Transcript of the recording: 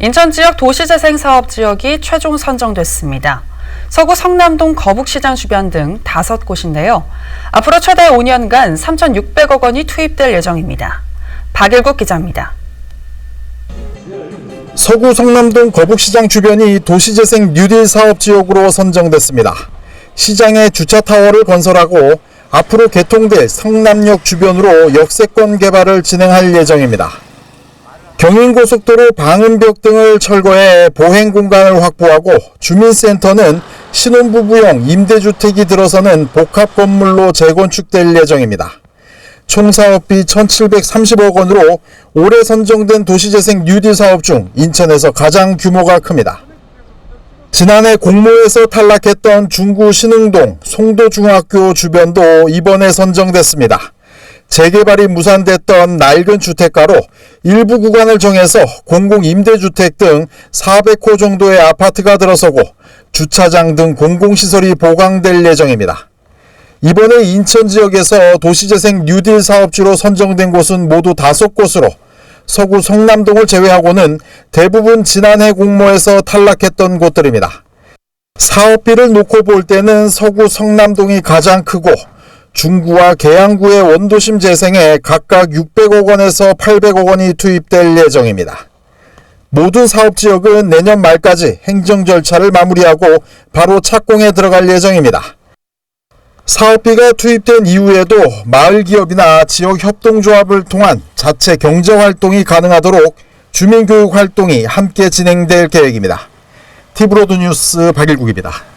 인천 지역 도시재생 사업 지역이 최종 선정됐습니다. 서구 성남동 거북시장 주변 등 다섯 곳인데요. 앞으로 최대 5년간 3,600억 원이 투입될 예정입니다. 박일국 기자입니다. 서구 성남동 거북시장 주변이 도시재생 뉴딜 사업 지역으로 선정됐습니다. 시장에 주차 타워를 건설하고 앞으로 개통될 성남역 주변으로 역세권 개발을 진행할 예정입니다. 경인고속도로 방음벽 등을 철거해 보행 공간을 확보하고 주민센터는 신혼부부용 임대주택이 들어서는 복합 건물로 재건축될 예정입니다. 총 사업비 1,730억 원으로 올해 선정된 도시재생 뉴딜 사업 중 인천에서 가장 규모가 큽니다. 지난해 공모에서 탈락했던 중구 신흥동 송도중학교 주변도 이번에 선정됐습니다. 재개발이 무산됐던 낡은 주택가로 일부 구간을 정해서 공공임대주택 등 400호 정도의 아파트가 들어서고 주차장 등 공공시설이 보강될 예정입니다. 이번에 인천 지역에서 도시재생 뉴딜 사업지로 선정된 곳은 모두 다섯 곳으로 서구 성남동을 제외하고는 대부분 지난해 공모에서 탈락했던 곳들입니다. 사업비를 놓고 볼 때는 서구 성남동이 가장 크고 중구와 계양구의 원도심 재생에 각각 600억 원에서 800억 원이 투입될 예정입니다. 모든 사업 지역은 내년 말까지 행정 절차를 마무리하고 바로 착공에 들어갈 예정입니다. 사업비가 투입된 이후에도 마을 기업이나 지역 협동조합을 통한 자체 경제 활동이 가능하도록 주민교육 활동이 함께 진행될 계획입니다. 티브로드 뉴스 박일국입니다.